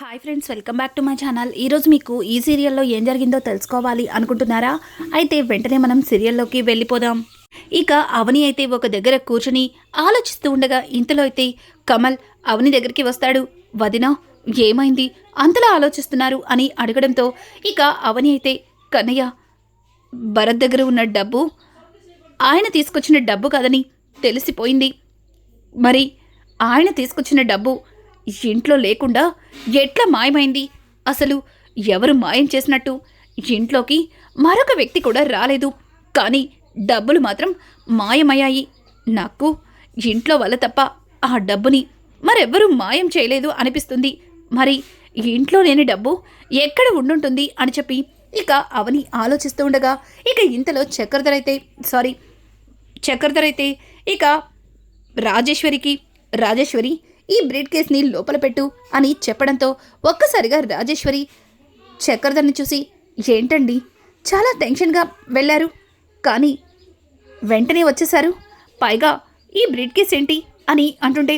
Hi friends welcome back to my channel ఈరోజు మీకు ఈ సీరియల్లో ఏం జరిగిందో తెలుసుకోవాలి అనుకుంటున్నారా? అయితే వెంటనే మనం సీరియల్లోకి వెళ్ళిపోదాం. ఇక అవని అయితే ఒక దగ్గర కూర్చుని ఆలోచిస్తూ ఉండగా ఇంతలో అయితే కమల్ అవని దగ్గరికి వస్తాడు. వదిన ఏమైంది? అంతలా ఆలోచిస్తున్నారు అని అడగడంతో ఇక అవని అయితే కన్నయ్య భరత్ దగ్గర ఉన్న డబ్బు ఆయన తీసుకొచ్చిన డబ్బు కాదని తెలిసిపోయింది. మరి ఆయన తీసుకొచ్చిన డబ్బు ఇంట్లో లేకుండా ఎట్లా మాయమైంది? అసలు ఎవరు మాయం చేసినట్టు? ఇంట్లోకి మరొక వ్యక్తి కూడా రాలేదు. కానీ డబ్బులు మాత్రం మాయమయ్యాయి. నాకు ఇంట్లో వల్ల తప్ప ఆ డబ్బుని మరెవ్వరూ మాయం చేయలేదు అనిపిస్తుంది. మరి ఇంట్లో లేని డబ్బు ఎక్కడ ఉండుంటుంది అని చెప్పి ఇక అవని ఆలోచిస్తూ ఉండగా ఇక ఇంతలో చక్రధరైతే అయితే సారీ చక్రధరైతే అయితే ఇక రాజేశ్వరికి రాజేశ్వరి ఈ బ్రీడ్ కేస్ని లోపల పెట్టు అని చెప్పడంతో ఒక్కసారిగా రాజేశ్వరి చక్రధర్ని చూసి ఏంటండి? చాలా టెన్షన్గా వెళ్ళారు. కానీ వెంటనే వచ్చేశారు. పైగా ఈ బ్రీడ్ కేస్ ఏంటి? అని అంటుంటే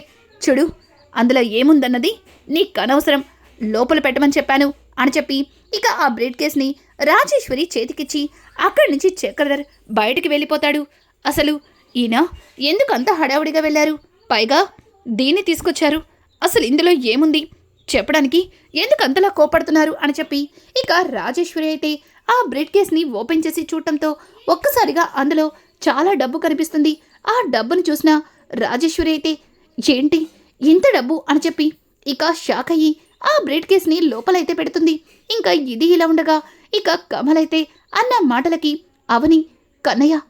చూడు అందులో ఏముందన్నది నీకు అనవసరం. లోపల పెట్టమని చెప్పాను అని చెప్పి ఇక ఆ బ్రీడ్ కేస్ని రాజేశ్వరి చేతికిచ్చి అక్కడి నుంచి చక్రధర్ బయటికి వెళ్ళిపోతాడు. అసలు ఈయన ఎందుకు అంత హడావుడిగా వెళ్ళారు? పైగా దీన్ని తీసుకొచ్చారు. అసలు ఇందులో ఏముంది? చెప్పడానికి ఎందుకు అంతలా కోపడుతున్నారు అని చెప్పి ఇక రాజేశ్వరి అయితే ఆ బ్రెడ్ కేస్ని ఓపెన్ చేసి చూడటంతో ఒక్కసారిగా అందులో చాలా డబ్బు కనిపిస్తుంది. ఆ డబ్బును చూసిన రాజేశ్వరి అయితే ఏంటి ఇంత డబ్బు అని చెప్పి ఇక షాక్ అయ్యి ఆ బ్రెడ్ కేస్ని లోపలైతే పెడుతుంది. ఇంకా ఇది ఇలా ఉండగా ఇక కమల్ అయితే అన్న మాటలకి అవని కన్నయ్య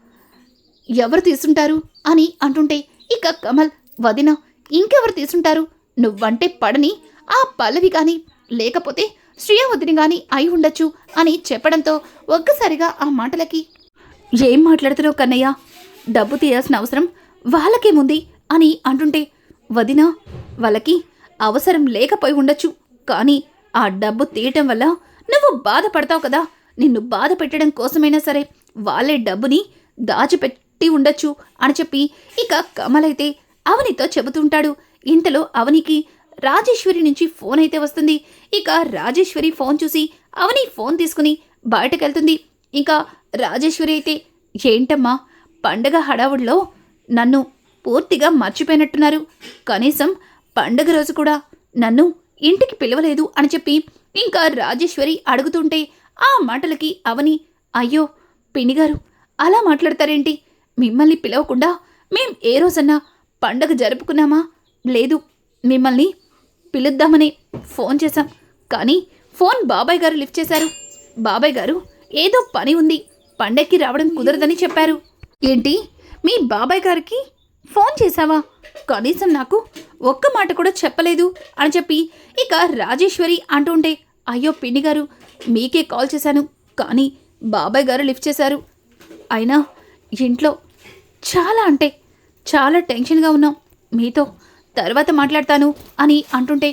ఎవరు తీసుంటారు? అని అంటుంటే ఇక కమల్ వదిన ఇంకెవరు తీసుంటారు? నువ్వంటే పడని ఆ పల్లవి కానీ లేకపోతే శ్రీయావతిని కానీ అయి ఉండొచ్చు అని చెప్పడంతో ఒక్కసారిగా ఆ మాటలకి ఏం మాట్లాడుతున్నావు కన్నయ్య? డబ్బు తీయాల్సిన అవసరం వాళ్ళకేముంది అని అంటుంటే వదిన వాళ్ళకి అవసరం లేకపోయి ఉండొచ్చు. కానీ ఆ డబ్బు తీయటం వల్ల నువ్వు బాధపడతావు కదా. నిన్ను బాధ పెట్టడం కోసమైనా సరే వాళ్ళే డబ్బుని దాచిపెట్టి ఉండొచ్చు అని చెప్పి ఇక కమలైతే అవనితో చెబుతుంటాడు. ఇంతలో అవనికి రాజేశ్వరి నుంచి ఫోన్ అయితే వస్తుంది. ఇక రాజేశ్వరి ఫోన్ చూసి అవని ఫోన్ తీసుకుని బయటకెళ్తుంది. ఇంకా రాజేశ్వరి అయితే ఏంటమ్మా పండగ హడావుడిలో నన్ను పూర్తిగా మర్చిపోయినట్టున్నారు. కనీసం పండగ రోజు కూడా నన్ను ఇంటికి పిలవలేదు అని చెప్పి ఇంకా రాజేశ్వరి అడుగుతుంటే ఆ మాటలకి అవని అయ్యో పినిగారు అలా మాట్లాడతారేంటి? మిమ్మల్ని పిలవకుండా మేం ఏ రోజన్నా పండగ జరుపుకున్నామా? లేదు మిమ్మల్ని పిలుద్దామని ఫోన్ చేశాం. కానీ ఫోన్ బాబాయ్ గారు లిఫ్ట్ చేశారు. బాబాయ్ గారు ఏదో పని ఉంది పండక్కి రావడం కుదరదని చెప్పారు. ఏంటి మీ బాబాయ్ గారికి ఫోన్ చేశావా? కనీసం నాకు ఒక్క మాట కూడా చెప్పలేదు అని చెప్పి ఇక రాజేశ్వరి అంటుంటే అయ్యో పిన్ని గారు మీకే కాల్ చేశాను కానీ బాబాయ్ గారు లిఫ్ట్ చేశారు. అయినా ఇంట్లో చాలా అంటే చాలా టెన్షన్గా ఉన్నాం మీతో తర్వాత మాట్లాడతాను అని అంటుంటే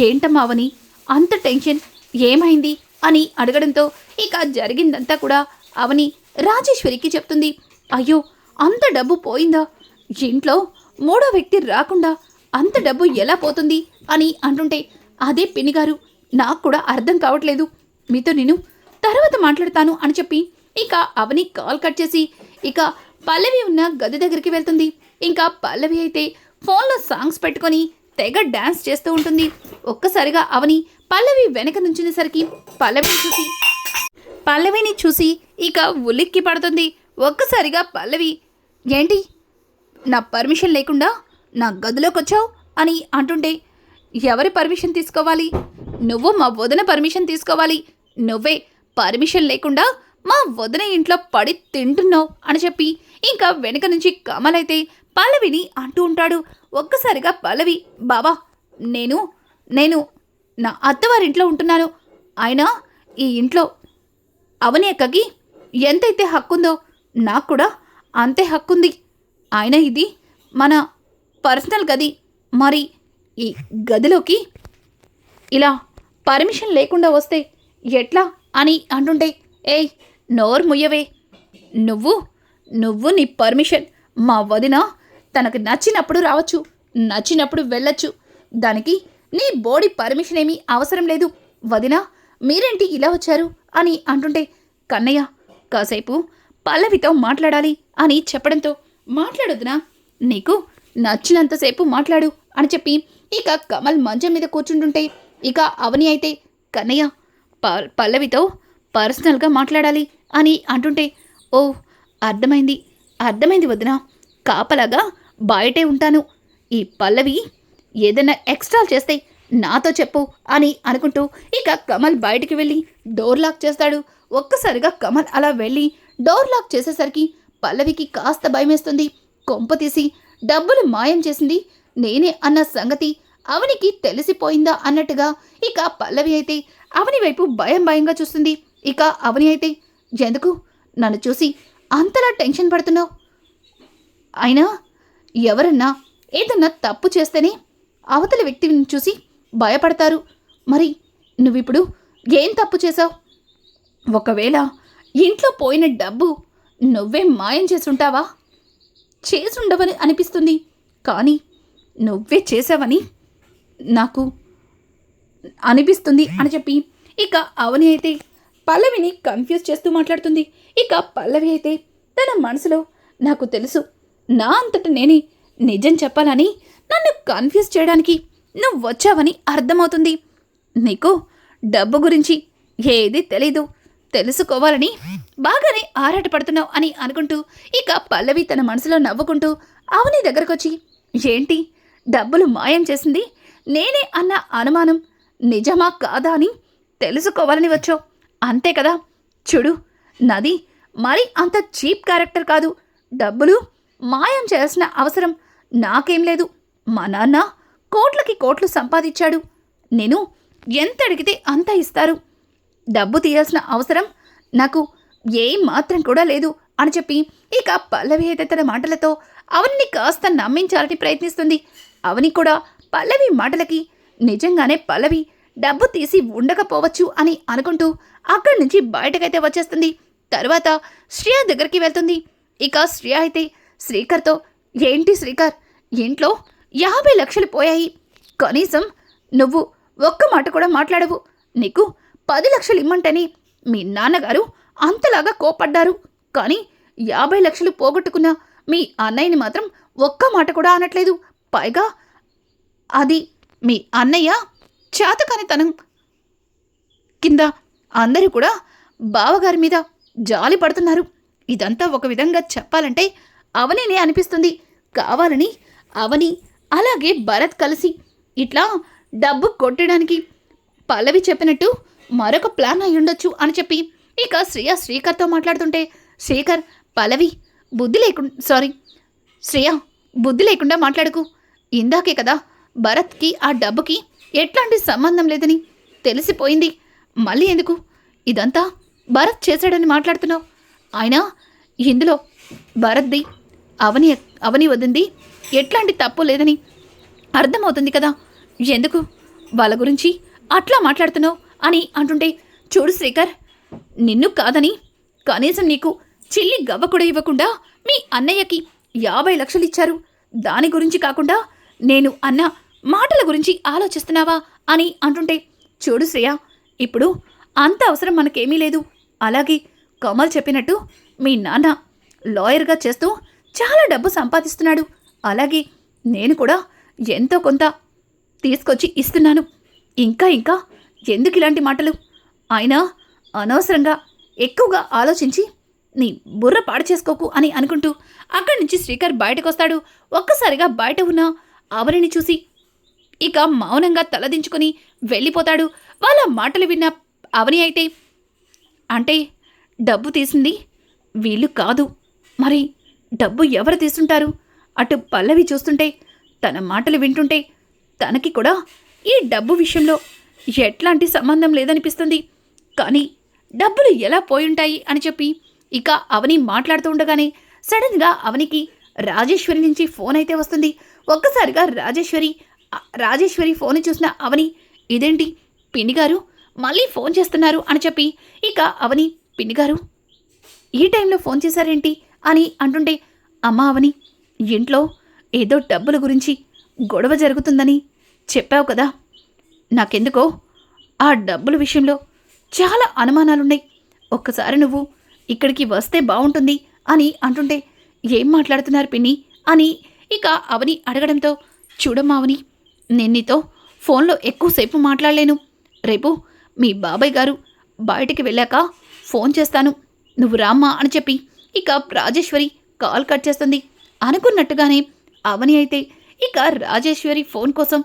ఏంటమ్మా అవని? అంత టెన్షన్ ఏమైంది? అని అడగడంతో ఇక జరిగిందంతా కూడా అవని రాజేశ్వరికి చెప్తుంది. అయ్యో అంత డబ్బు పోయిందా? ఇంట్లో మూడో వ్యక్తి రాకుండా అంత డబ్బు ఎలా పోతుంది? అని అంటుంటే అదే పిన్నిగారు నాకు కూడా అర్థం కావట్లేదు. మీతో నేను తర్వాత మాట్లాడతాను అని చెప్పి ఇక అవని కాల్ కట్ చేసి ఇక పల్లవి ఉన్న గది దగ్గరికి వెళ్తుంది. ఇంకా పల్లవి అయితే ఫోన్లో సాంగ్స్ పెట్టుకొని తెగ డ్యాన్స్ చేస్తూ ఉంటుంది. ఒక్కసారిగా అవని పల్లవి వెనక నుంచినసరికి పల్లవిని చూసి పల్లవిని చూసి ఇక ఉలిక్కి పడుతుంది. ఒక్కసారిగా పల్లవి ఏంటి? నా పర్మిషన్ లేకుండా నా గదిలోకి వచ్చావు? అని అంటుంటే ఎవరి పర్మిషన్ తీసుకోవాలి? నువ్వు మా వదిన పర్మిషన్ తీసుకోవాలి. నువ్వే పర్మిషన్ లేకుండా మా వదిన ఇంట్లో పడి తింటున్నావు అని చెప్పి ఇంకా వెనక నుంచి కమలైతే పల్లవిని అంటూ ఉంటాడు. ఒక్కసారిగా పల్లవి బాబా నేను నేను నా అత్తవారింట్లో ఉంటున్నాను. ఆయన ఈ ఇంట్లో అవని అక్కకి ఎంతైతే హక్కుందో నాకు కూడా అంతే హక్కుంది. ఆయన ఇది మన పర్సనల్ గది. మరి ఈ గదిలోకి ఇలా పర్మిషన్ లేకుండా వస్తే ఎట్లా అని అంటుంటే ఏయ్ నోరు ముయ్యవే. నువ్వు నువ్వు నీ పర్మిషన్ మా వదిన తనకు నచ్చినప్పుడు రావచ్చు నచ్చినప్పుడు వెళ్ళొచ్చు. దానికి నీ బోడి పర్మిషన్ ఏమీ అవసరం లేదు. వదినా మీరేంటి ఇలా వచ్చారు? అని అంటుంటే కన్నయ్య కాసేపు పల్లవితో మాట్లాడాలి అని చెప్పడంతో మాట్లాడొద్దునా? నీకు నచ్చినంతసేపు మాట్లాడు అని చెప్పి ఇక కమల్ మంచం మీద కూర్చుంటుంటే ఇక అవని అయితే కన్నయ్య ప- పల్లవితో పర్సనల్గా మాట్లాడాలి అని అంటుంటే ఓ అర్థమైంది. అర్థమైంది వదినా. కాపలాగా బయటే ఉంటాను. ఈ పల్లవి ఏదైనా ఎక్స్ట్రా చేస్తే నాతో చెప్పు అని అనుకుంటూ ఇక కమల్ బయటికి వెళ్ళి డోర్ లాక్ చేస్తాడు. ఒక్కసారిగా కమల్ అలా వెళ్ళి డోర్ లాక్ చేసేసరికి పల్లవికి కాస్త భయమేస్తుంది. కొంప తీసి డబ్బులు మాయం చేసింది నేనే అన్న సంగతి అవనికి తెలిసిపోయిందా అన్నట్టుగా ఇక పల్లవి అయితే అవని వైపు భయం భయంగా చూస్తుంది. ఇక అవని అయితే ఎందుకు? నన్ను చూసి అంతలా టెన్షన్ పడుతున్నావు? అయినా ఎవరన్నా ఏదన్నా తప్పు చేస్తేనే అవతల వ్యక్తిని చూసి భయపడతారు. మరి నువ్విప్పుడు ఏం తప్పు చేశావు? ఒకవేళ ఇంట్లో పోయిన డబ్బు నువ్వే మాయం చేసుంటావా చేసుండవని అనిపిస్తుంది. కానీ నువ్వే చేసావని నాకు అనిపిస్తుంది అని చెప్పి ఇక అవని అయితే పల్లవిని కన్ఫ్యూజ్ చేస్తూ మాట్లాడుతుంది. ఇక పల్లవి అయితే తన మనసులో నాకు తెలుసు నా అంతట నేనే నిజం చెప్పాలని నన్ను కన్ఫ్యూజ్ చేయడానికి నువ్వు వచ్చావని అర్థమవుతుంది. నీకు డబ్బు గురించి ఏది తెలీదు. తెలుసుకోవాలని బాగానే ఆరాటపడుతున్నావు అని అనుకుంటూ ఇక పల్లవి తన మనసులో నవ్వుకుంటూ అవని దగ్గరకొచ్చి ఏంటి? డబ్బులు మాయం చేసింది? నేనే అన్న అనుమానం నిజమా కాదా అని తెలుసుకోవాలని వచ్చావు. అంతే కదా? చూడు నాది మరి అంత చీప్ క్యారెక్టర్ కాదు. డబ్బులు మాయం చేయాల్సిన అవసరం నాకేం లేదు. మా నాన్న కోట్లకి కోట్లు సంపాదించాడు. నేను ఎంత అడిగితే అంత ఇస్తారు. డబ్బు తీయాల్సిన అవసరం నాకు ఏం మాత్రం కూడా లేదు అని చెప్పి ఇక పల్లవి అయితే తన మాటలతో అవనిని కాస్త నమ్మించాలని ప్రయత్నిస్తుంది. అవని కూడా పల్లవి మాటలకి నిజంగానే పల్లవి డబ్బు తీసి ఉండకపోవచ్చు అని అనుకుంటూ అక్కడి నుంచి బయటకైతే వచ్చేస్తుంది. తర్వాత శ్రేయ దగ్గరికి వెళ్తుంది. ఇక శ్రేయ అయితే శ్రీకర్తో ఏంటి శ్రీకర్? ఇంట్లో యాభై లక్షలు పోయాయి. కనీసం నువ్వు ఒక్క మాట కూడా మాట్లాడవు. నీకు పది లక్షలు ఇమ్మంటని మీ నాన్నగారు అంతలాగా కోపడ్డారు కానీ యాభై లక్షలు పోగొట్టుకున్న మీ అన్నయ్యని మాత్రం ఒక్క మాట కూడా అనట్లేదు. పైగా అది మీ అన్నయ్య చేతకానితనం కింద అందరూ కూడా బావగారి మీద జాలి పడుతున్నారు. ఇదంతా ఒక విధంగా చెప్పాలంటే అవనినే అనిపిస్తుంది. కావాలని అవని అలాగే భరత్ కలిసి ఇట్లా డబ్బు కొట్టడానికి పల్లవి చెప్పినట్టు మరొక ప్లాన్ అయి ఉండొచ్చు అని చెప్పి ఇక శ్రేయ శ్రీకర్తో మాట్లాడుతుంటే శ్రీకర్ పల్లవి బుద్ధి లేకుండా సారీ శ్రేయ బుద్ధి లేకుండా మాట్లాడుకు. ఇందాకే కదా భరత్కి ఆ డబ్బుకి ఎట్లాంటి సంబంధం లేదని తెలిసిపోయింది. మళ్ళీ ఎందుకు? ఇదంతా భరత్ చేశాడని మాట్లాడుతున్నావు. అయినా ఇందులో భరత్ది అవని అవని వదింది. ఎట్లాంటి తప్పు లేదని అర్థమవుతుంది కదా. ఎందుకు? వాళ్ళ గురించి అట్లా మాట్లాడుతున్నావు అని అంటుంటే చూడు శ్రీకర్ నిన్ను కాదని కనీసం నీకు చిల్లి గవ్వ కూడా ఇవ్వకుండా మీ అన్నయ్యకి యాభై లక్షలు ఇచ్చారు. దాని గురించి కాకుండా నేను అన్న మాటల గురించి ఆలోచిస్తున్నావా అని అంటుంటే చూడు శ్రేయ ఇప్పుడు అంత అవసరం మనకేమీ లేదు. అలాగే కమల్ చెప్పినట్టు మీ నాన్న లాయర్గా చేస్తూ చాలా డబ్బు సంపాదిస్తున్నాడు. అలాగే నేను కూడా ఎంతో కొంత తీసుకొచ్చి ఇస్తున్నాను. ఇంకా ఇంకా ఎందుకు ఇలాంటి మాటలు? ఆయన అనవసరంగా ఎక్కువగా ఆలోచించి నీ బుర్ర పాడు చేసుకోకు అని అనుకుంటూ అక్కడి నుంచి శ్రీకర్ బయటకు వస్తాడు ఒక్కసారిగా బయట ఉన్న ఆవరిని చూసి ఇక మౌనంగా తలదించుకొని వెళ్ళిపోతాడు. వాళ్ళ మాటలు విన్న అవని అయితే అంటే డబ్బు తీసింది వీళ్ళు కాదు. మరి డబ్బు ఎవరు తీసుంటారు అటు పల్లవి చూస్తుంటే తన మాటలు వింటుంటే తనకి కూడా ఈ డబ్బు విషయంలో ఎట్లాంటి సంబంధం లేదనిపిస్తుంది. కానీ డబ్బులు ఎలా పోయుంటాయి అని చెప్పి ఇక అవని మాట్లాడుతూ ఉండగానే సడన్గా అవనికి రాజేశ్వరి నుంచి ఫోన్ అయితే వస్తుంది. ఒక్కసారిగా రాజేశ్వరి రాజేశ్వరి ఫోన్ చూసిన అవని ఇదేంటి? పిన్ని గారు మళ్ళీ ఫోన్ చేస్తున్నారు అని చెప్పి ఇక అవని పిన్ని గారు ఈ టైంలో ఫోన్ చేశారేంటి? అని అంటుంటే అమ్మా అవని ఇంట్లో ఏదో డబ్బుల గురించి గొడవ జరుగుతుందని చెప్పావు కదా. నాకెందుకో ఆ డబ్బుల విషయంలో చాలా అనుమానాలున్నాయి. ఒక్కసారి నువ్వు ఇక్కడికి వస్తే బాగుంటుంది అని అంటుంటే ఏం మాట్లాడుతున్నారు పిన్ని? అని ఇక అవని అడగడంతో చూడమ్మా అవని నేను నీతో ఫోన్లో ఎక్కువసేపు మాట్లాడలేను. రేపు మీ బాబాయ్ గారు బయటికి వెళ్ళాక ఫోన్ చేస్తాను. నువ్వు రామ్మా అని చెప్పి ఇక రాజేశ్వరి కాల్ కట్ చేస్తుంది. అనుకున్నట్టుగానే అవని అయితే ఇక రాజేశ్వరి ఫోన్ కోసం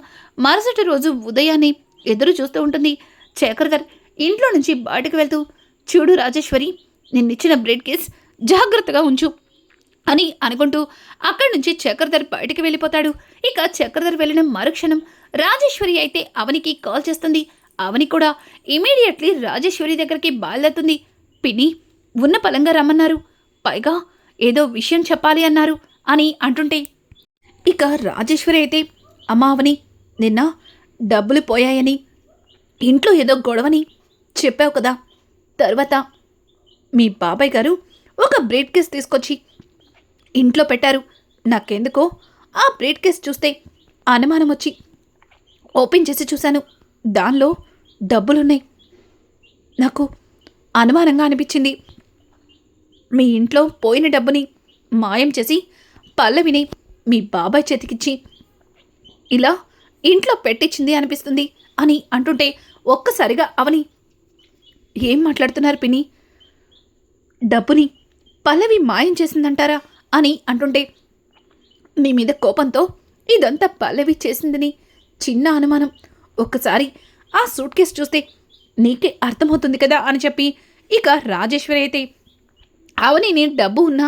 మరుసటి రోజు ఉదయాన్నే ఎదురు చూస్తూ ఉంటుంది. చక్రధర్ ఇంట్లో నుంచి బయటకు వెళ్తూ చూడు రాజేశ్వరి నిన్నిచ్చిన బ్రెడ్ కేస్ జాగ్రత్తగా ఉంచు అని అనుకుంటూ అక్కడి నుంచి చక్రధర్ బయటికి వెళ్ళిపోతాడు. ఇక చక్రధర్ వెళ్ళిన మరుక్షణం రాజేశ్వరి అయితే అవనికి కాల్ చేస్తుంది. అవని కూడా ఇమీడియట్లీ రాజేశ్వరి దగ్గరికి బయలుదేరుతుంది. పిన్ని ఉన్న పలంగా రమ్మన్నారు. పైగా ఏదో విషయం చెప్పాలి అన్నారు అని అంటుంటే ఇక రాజేశ్వరి అయితే అమ్మావని నిన్న డబ్బులు పోయాయని ఇంట్లో ఏదో గొడవని చెప్పావు కదా తర్వాత మీ బాబాయ్ గారు ఒక బ్రేడ్ కేస్ తీసుకొచ్చి ఇంట్లో పెట్టారు. నాకెందుకో ఆ బ్రేడ్ కేస్ చూస్తే అనుమానం వచ్చి ఓపెన్ చేసి చూశాను. దానిలో డబ్బులున్నాయి. నాకు అనుమానంగా అనిపించింది. మీ ఇంట్లో పోయిన డబ్బుని మాయం చేసి పల్లవిని మీ బాబాయ్ చేతికిచ్చి ఇలా ఇంట్లో పెట్టించింది అనిపిస్తుంది అని అంటుంటే ఒక్కసారిగా అవని ఏం మాట్లాడుతున్నారు పిని డబ్బుని పల్లవి మాయం చేసిందంటారా అని అంటుంటే మీ మీద కోపంతో ఇదంతా పల్లవి చేసిందని చిన్న అనుమానం. ఒక్కసారి ఆ సూట్ కేసు చూస్తే నీకే అర్థమవుతుంది కదా అని చెప్పి ఇక రాజేశ్వరి అయితే అవని నేను డబ్బు ఉన్న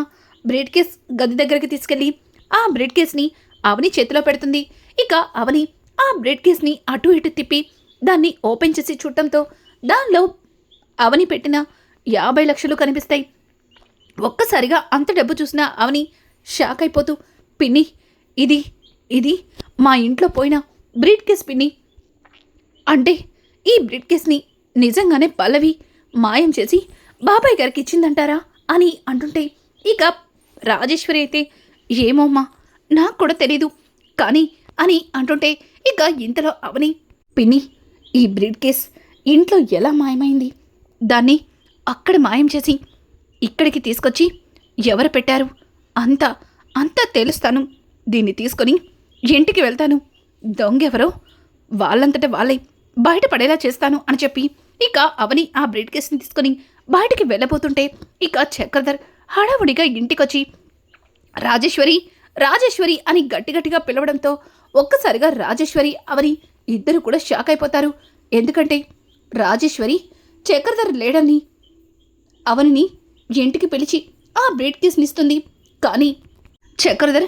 బ్రెడ్ కేస్ గది దగ్గరికి తీసుకెళ్ళి ఆ బ్రెడ్ కేస్ని అవని చేతిలో పెడుతుంది. ఇక అవని ఆ బ్రెడ్ కేస్ని అటు ఇటు తిప్పి దాన్ని ఓపెన్ చేసి చూడటంతో దానిలో అవని పెట్టిన యాభై లక్షలు కనిపిస్తాయి. ఒక్కసారిగా అంత డబ్బు చూసిన అవని షాక్ అయిపోతూ పిన్ని ఇది ఇది మా ఇంట్లో పోయిన బ్రీడ్ కేస్ పిన్ని. అంటే ఈ బ్రీడ్ కేస్ని నిజంగానే పల్లవి మాయం చేసి బాబాయ్ గారికి ఇచ్చిందంటారా? అని అంటుంటే ఇక రాజేశ్వరి అయితే ఏమోమ్మా నాకు కూడా తెలీదు కానీ అని అంటుంటే ఇక ఇంతలో అవని పిన్ని ఈ బ్రీడ్ కేస్ ఇంట్లో ఎలా మాయమైంది? దాన్ని అక్కడ మాయం చేసి ఇక్కడికి తీసుకొచ్చి ఎవరు పెట్టారు? అంతా అంతా తెలుస్తాను. దీన్ని తీసుకొని ఇంటికి వెళ్తాను. దొంగెవరో? వాళ్ళంతట వాళ్ళే బయటపడేలా చేస్తాను అని చెప్పి ఇక అవని ఆ బ్రీడ్ కేస్ని తీసుకొని బయటికి వెళ్ళబోతుంటే ఇక చక్రధర్ హడావుడిగా ఇంటికొచ్చి రాజేశ్వరి రాజేశ్వరి అని గట్టిగట్టిగా పిలవడంతో ఒక్కసారిగా రాజేశ్వరి అవని ఇద్దరు కూడా షాక్ అయిపోతారు. ఎందుకంటే రాజేశ్వరి చక్రధర్ లేడని అవనిని ఇంటికి పిలిచి ఆ బ్రీడ్ కేస్ని ఇస్తుంది కానీ చక్రధర్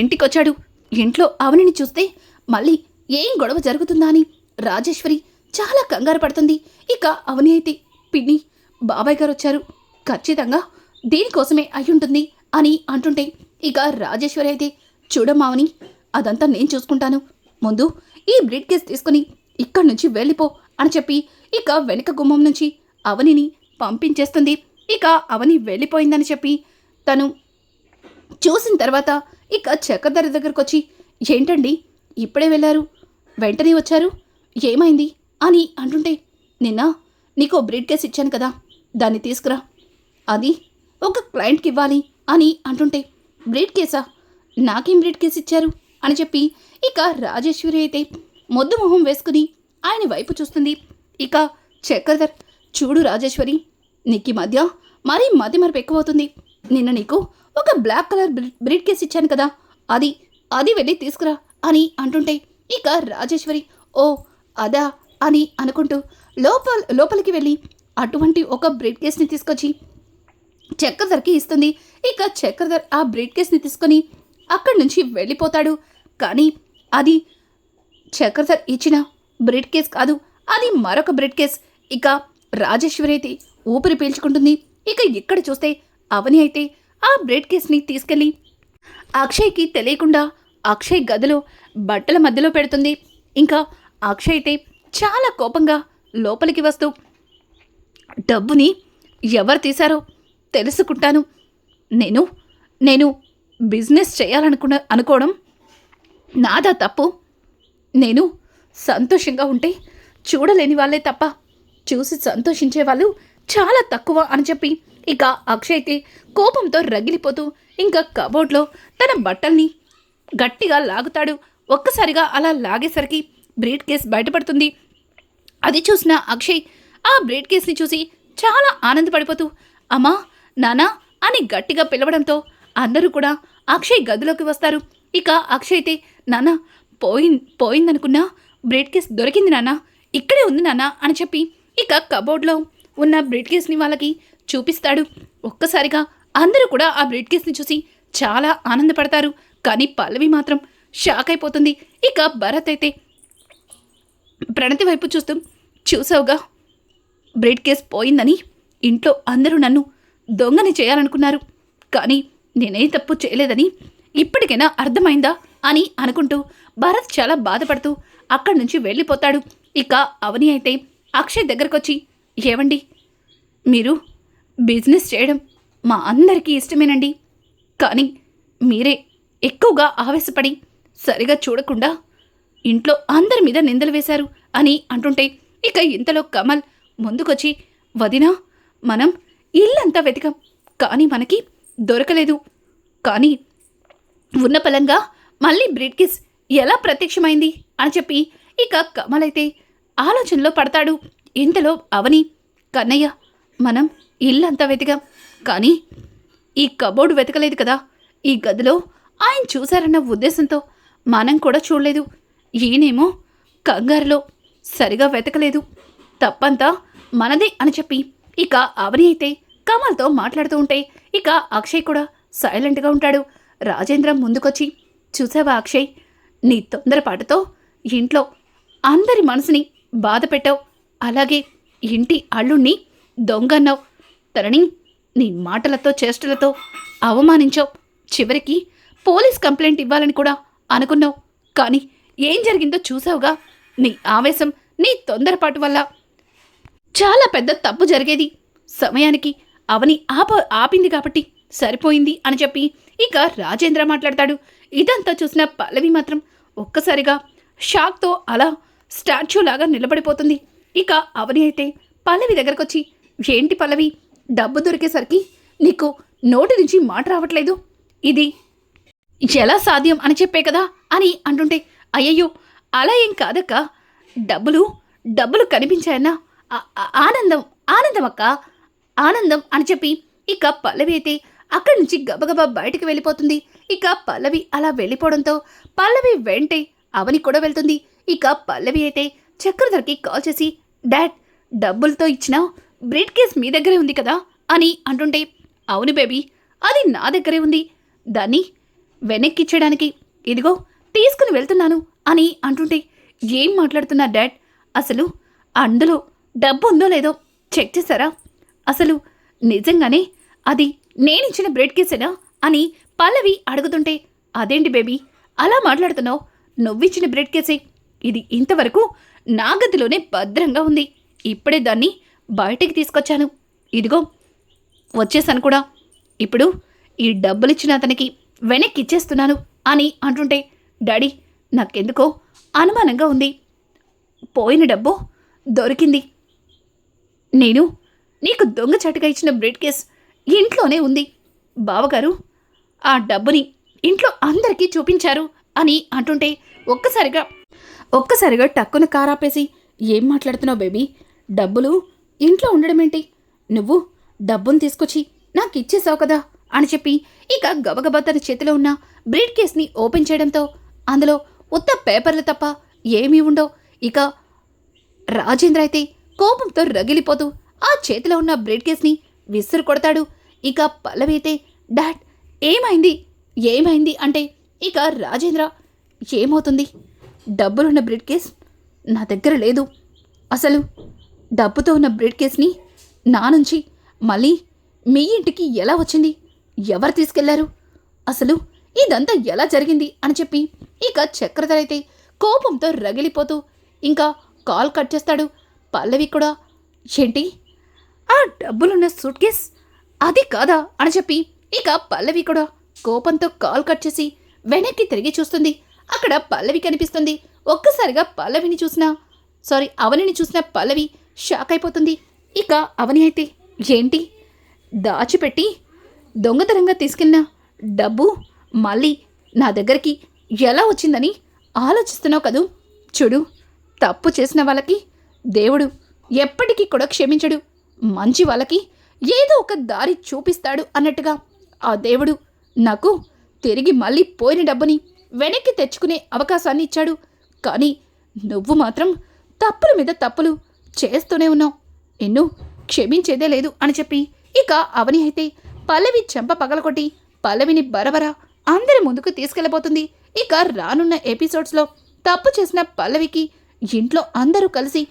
ఇంటికొచ్చాడు. ఇంట్లో అవనిని చూస్తే మళ్ళీ ఏం గొడవ జరుగుతుందా అని రాజేశ్వరి చాలా కంగారు పడుతుంది. ఇక అవని అయితే పిన్ని బాబాయ్ గారు వచ్చారు. ఖచ్చితంగా దీనికోసమే అయ్యుంటుంది అని అంటుంటే ఇక రాజేశ్వరి అయితే చూడమ్మావని అదంతా నేను చూసుకుంటాను. ముందు ఈ బ్రీడ్ కేస్ తీసుకుని ఇక్కడి నుంచి వెళ్ళిపో అని చెప్పి ఇక వెనుక గుమ్మం నుంచి అవనిని పంపించేస్తుంది. ఇక అవని వెళ్ళిపోయిందని చెప్పి తను చూసిన తర్వాత ఇక చక్రధర దగ్గరకు వచ్చి ఏంటండి ఇప్పుడే వెళ్ళారు? వెంటనే వచ్చారు? ఏమైంది? అని అంటుంటే నిన్న నీకు బ్రీడ్ కేస్ ఇచ్చాను కదా దాన్ని తీసుకురా. అది ఒక క్లయింట్కి ఇవ్వాలి అని అంటుంటే బ్రీడ్ కేసా? నాకేం బ్రీడ్ కేస్ ఇచ్చారు? అని చెప్పి ఇక రాజేశ్వరి అయితే మొద్దు మొహం వేసుకుని ఆయన వైపు చూస్తుంది. ఇక చక్రధర్ చూడు రాజేశ్వరి నీకు మధ్య మరీ మతి మరపు ఎక్కువవుతుంది. నిన్న నీకు ఒక బ్లాక్ కలర్ బ్రీడ్ కేస్ ఇచ్చాను కదా అది అది వెళ్ళి తీసుకురా అని అంటుంటే ఇక రాజేశ్వరి ఓ అదా అని అనుకుంటూ లోపల లోపలికి వెళ్ళి అటువంటి ఒక బ్రీడ్ కేస్ని తీసుకొచ్చి చక్రధర్కి ఇస్తుంది. ఇక చక్రధర్ ఆ బ్రీడ్ కేస్ని తీసుకొని అక్కడి నుంచి వెళ్ళిపోతాడు. కానీ అది చక్రధర్ ఇచ్చిన బ్రెడ్ కేస్ కాదు అది మరొక బ్రెడ్ కేస్ ఇక రాజేశ్వరి అయితే ఊపిరి పీల్చుకుంటుంది. ఇక ఇక్కడ చూస్తే అవని అయితే ఆ బ్రెడ్ కేస్ని తీసుకెళ్ళి అక్షయ్కి తెలియకుండా అక్షయ్ గదిలో బట్టల మధ్యలో పెడుతుంది. ఇంకా అక్షయ్ అయితే చాలా కోపంగా లోపలికి వస్తూ డబ్బుని ఎవరు తీశారో తెలుసుకుంటాను. నేను నేను బిజినెస్ చేయాలనుకున్న అనుకోవడం నాదా తప్పు. నేను సంతోషంగా ఉంటే చూడలేని వాళ్ళే తప్ప చూసి సంతోషించే వాళ్ళు చాలా తక్కువ అని చెప్పి ఇక అక్షయ్కి కోపంతో రగిలిపోతూ ఇంకా కబోర్డ్లో తన బట్టల్ని గట్టిగా లాగుతాడు. ఒక్కసారిగా అలా లాగేసరికి బ్రీడ్ కేస్ బయటపడుతుంది. అది చూసిన అక్షయ్ ఆ బ్రీడ్ కేస్ని చూసి చాలా ఆనందపడిపోతూ అమ్మా నానా అని గట్టిగా పిలవడంతో అందరూ కూడా అక్షయ్ గదిలోకి వస్తారు. ఇక అక్షయ్ అయితే నానా పోయి పోయిందనుకున్నా బ్రీడ్ కేస్ దొరికింది నాన్న ఇక్కడే ఉంది నానా అని చెప్పి ఇక కబోర్డ్లో ఉన్న బ్రీడ్ కేస్ని వాళ్ళకి చూపిస్తాడు. ఒక్కసారిగా అందరూ కూడా ఆ బ్రీడ్ కేస్ని చూసి చాలా ఆనందపడతారు. కానీ పల్లవి మాత్రం షాక్ అయిపోతుంది. ఇక భరత్ అయితే ప్రణతి వైపు చూస్తూ చూసావుగా బ్రీడ్ కేస్ పోయిందని ఇంట్లో అందరూ నన్ను దొంగని చేయాలనుకున్నారు. కానీ నేనే తప్పు చేయలేదని ఇప్పటికైనా అర్థమైందా అని అనుకుంటూ భరత్ చాలా బాధపడుతూ అక్కడి నుంచి వెళ్ళిపోతాడు. ఇక అవని అయితే అక్షయ్ దగ్గరకొచ్చి ఏవండి? మీరు బిజినెస్ చేయడం మా అందరికీ ఇష్టమేనండి. కానీ మీరే ఎక్కువగా ఆవేశపడి సరిగా చూడకుండా ఇంట్లో అందరి మీద నిందలు వేశారు అని అంటుంటే ఇక ఇంతలో కమల్ ముందుకొచ్చి వదినా మనం ఇల్లంతా వెతికాం. కానీ మనకి దొరకలేదు. కానీ ఉన్న పలంగా మళ్ళీ బ్రిడ్కిస్ ఎలా ప్రత్యక్షమైంది? అని చెప్పి ఇక కమల్ అయితే ఆలోచనలో పడతాడు. ఇంతలో అవని కన్నయ్య మనం ఇల్లంతా వెతికాం. కానీ ఈ కబోర్డు వెతకలేదు కదా. ఈ గదిలో ఆయన చూశారన్న ఉద్దేశంతో మనం కూడా చూడలేదు. ఈయనేమో కంగారులో సరిగా వెతకలేదు. తప్పంతా మనదే అని చెప్పి ఇక అవని అయితే కమల్తో మాట్లాడుతూ ఉంటే ఇక అక్షయ్ కూడా సైలెంట్గా ఉంటాడు. రాజేంద్ర ముందుకొచ్చి చూసావా అక్షయ్? నీ తొందరపాటుతో ఇంట్లో అందరి మనసుని బాధ పెట్టావు. అలాగే ఇంటి అల్లుణ్ణి దొంగన్నావు. తనని నీ మాటలతో చేష్టలతో అవమానించావు. చివరికి పోలీస్ కంప్లైంట్ ఇవ్వాలని కూడా అనుకున్నావు. కానీ ఏం జరిగిందో చూసావుగా? నీ ఆవేశం నీ తొందరపాటు వల్ల చాలా పెద్ద తప్పు జరిగేది. సమయానికి అవని ఆప ఆపింది కాబట్టి సరిపోయింది అని చెప్పి ఇక రాజేంద్ర మాట్లాడతాడు. ఇదంతా చూసిన పల్లవి మాత్రం ఒక్కసారిగా షాక్తో అలా స్టాచ్యూ లాగా నిలబడిపోతుంది. ఇక అవని అయితే పల్లవి దగ్గరకొచ్చి ఏంటి పల్లవి డబ్బు దొరికేసరికి నీకు నోటి నుంచి మాట రావట్లేదు. ఇది ఎలా సాధ్యం అని చెప్పే కదా అని అంటుంటే అయ్యయ్యో అలా ఏం కాదక్క. డబ్బులు డబ్బులు కనిపించాయన్నా ఆనందం ఆనందం అక్క ఆనందం అని చెప్పి ఇక పల్లవి అయితే అక్కడి నుంచి గబగబా బయటికి వెళ్ళిపోతుంది. ఇక పల్లవి అలా వెళ్ళిపోవడంతో పల్లవి వెంటే అవని కూడా వెళ్తుంది. ఇక పల్లవి అయితే చక్రధర్కి కాల్ చేసి డాడ్ డబ్బులతో ఇచ్చిన బ్రీడ్ కేస్ మీ దగ్గరే ఉంది కదా? అని అంటుంటే అవును బేబీ అది నా దగ్గరే ఉంది. దాన్ని వెనక్కిచ్చేయడానికి ఇదిగో తీసుకుని వెళ్తున్నాను అని అంటుంటే ఏం మాట్లాడుతున్నా డాడ్? అసలు అందులో డబ్బు ఉందో లేదో చెక్ చేశారా? అసలు నిజంగానే అది నేనిచ్చిన బ్రెడ్ కేసేనా అని పల్లవి అడుగుతుంటే అదేంటి బేబీ అలా మాట్లాడుతున్నావు? నువ్విచ్చిన బ్రెడ్ కేసే. ఇది ఇంతవరకు నా గదిలోనే భద్రంగా ఉంది. ఇప్పుడే దాన్ని బయటికి తీసుకొచ్చాను. ఇదిగో వచ్చేసాను కూడా. ఇప్పుడు ఈ డబ్బులిచ్చిన అతనికి వెనక్కి ఇచ్చేస్తున్నాను అని అంటుంటే డాడీ నాకెందుకో అనుమానంగా ఉంది. పోయిన డబ్బు దొరికింది. నేను నీకు దొంగ చాటుగా ఇచ్చిన బ్రెడ్ కేస్ ఇంట్లోనే ఉంది. బావగారు ఆ డబ్బుని ఇంట్లో అందరికీ చూపించారు అని అంటుంటే ఒక్కసారిగా ఒక్కసారిగా టక్కున కారాపేసి ఏం మాట్లాడుతున్నావు బేబీ? డబ్బులు ఇంట్లో ఉండడం ఏంటి నువ్వు డబ్బును తీసుకొచ్చి నాకు ఇచ్చేసావు కదా? అని చెప్పి ఇక గబగబా తన చేతిలో ఉన్న బ్రీడ్ కేస్ని ఓపెన్ చేయడంతో అందులో ఉత్త పేపర్లు తప్ప ఏమీ ఉండవు. ఇక రాజేంద్ర అయితే కోపంతో రగిలిపోతూ ఆ చేతిలో ఉన్న బ్రెడ్ కేస్ని విసురు కొడతాడు. ఇక పల్లవైతే డాడ్ ఏమైంది? ఏమైంది? అంటే ఇక రాజేంద్ర ఏమవుతుంది? డబ్బులున్న బ్రెడ్ కేస్ నా దగ్గర లేదు. అసలు డబ్బుతో ఉన్న బ్రెడ్ కేస్ని నా నుంచి మళ్ళీ మీ ఇంటికి ఎలా వచ్చింది? ఎవరు తీసుకెళ్ళారు? అసలు ఇదంతా ఎలా జరిగింది? అని చెప్పి ఇక చక్రధర అయితే కోపంతో రగిలిపోతూ ఇంకా కాల్ కట్ చేస్తాడు. పల్లవి కూడా ఏంటి? ఆ డబ్బులున్న సూట్ కేస్? అది కాదా? అని చెప్పి ఇక పల్లవి కూడా కోపంతో కాల్ కట్ చేసి వెనక్కి తిరిగి చూస్తుంది. అక్కడ పల్లవి కనిపిస్తుంది. ఒక్కసారిగా పల్లవిని చూసిన సారీ అవనిని చూసిన పల్లవి షాక్ అయిపోతుంది. ఇక అవని అయితే ఏంటి? దాచిపెట్టి దొంగతనంగా తీసుకెళ్ళిన డబ్బు మళ్ళీ నా దగ్గరికి ఎలా వచ్చిందని ఆలోచిస్తున్నావు కదూ? చూడు తప్పు చేసిన వాళ్ళకి దేవుడు ఎప్పటికీ కూడా క్షమించడు. మంచి వాళ్ళకి ఏదో ఒక దారి చూపిస్తాడు అన్నట్టుగా ఆ దేవుడు నాకు తిరిగి మళ్ళీ పోయిన డబ్బుని వెనక్కి తెచ్చుకునే అవకాశాన్ని ఇచ్చాడు. కానీ నువ్వు మాత్రం తప్పుల మీద తప్పులు చేస్తూనే ఉన్నావు. నిన్ను క్షమించేదే లేదు అని చెప్పి ఇక అవని అయితే పల్లవి చెంప పగలకొట్టి పల్లవిని బరబర అందరి ముందుకు తీసుకెళ్ళబోతుంది. ఇక రానున్న ఎపిసోడ్స్లో తప్పు చేసిన పల్లవికి ఇంట్లో అందరూ కలిసి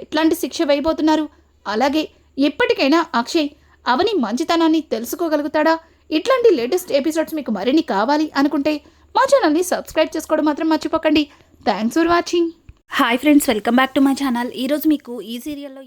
ఎట్లాంటి శిక్ష వేయబోతున్నారు? అలాగే ఎప్పటికైనా అక్షయ్ అవని మంచితనాన్ని తెలుసుకోగలుగుతాడా? ఇట్లాంటి లేటెస్ట్ ఎపిసోడ్స్ మీకు మరిన్ని కావాలి అనుకుంటే మా ఛానల్ని సబ్స్క్రైబ్ చేసుకోవడం మాత్రం మర్చిపోకండి. Thanks for watching. Hi friends welcome back to my channel. ఈరోజు మీకు ఈ సీరియల్లో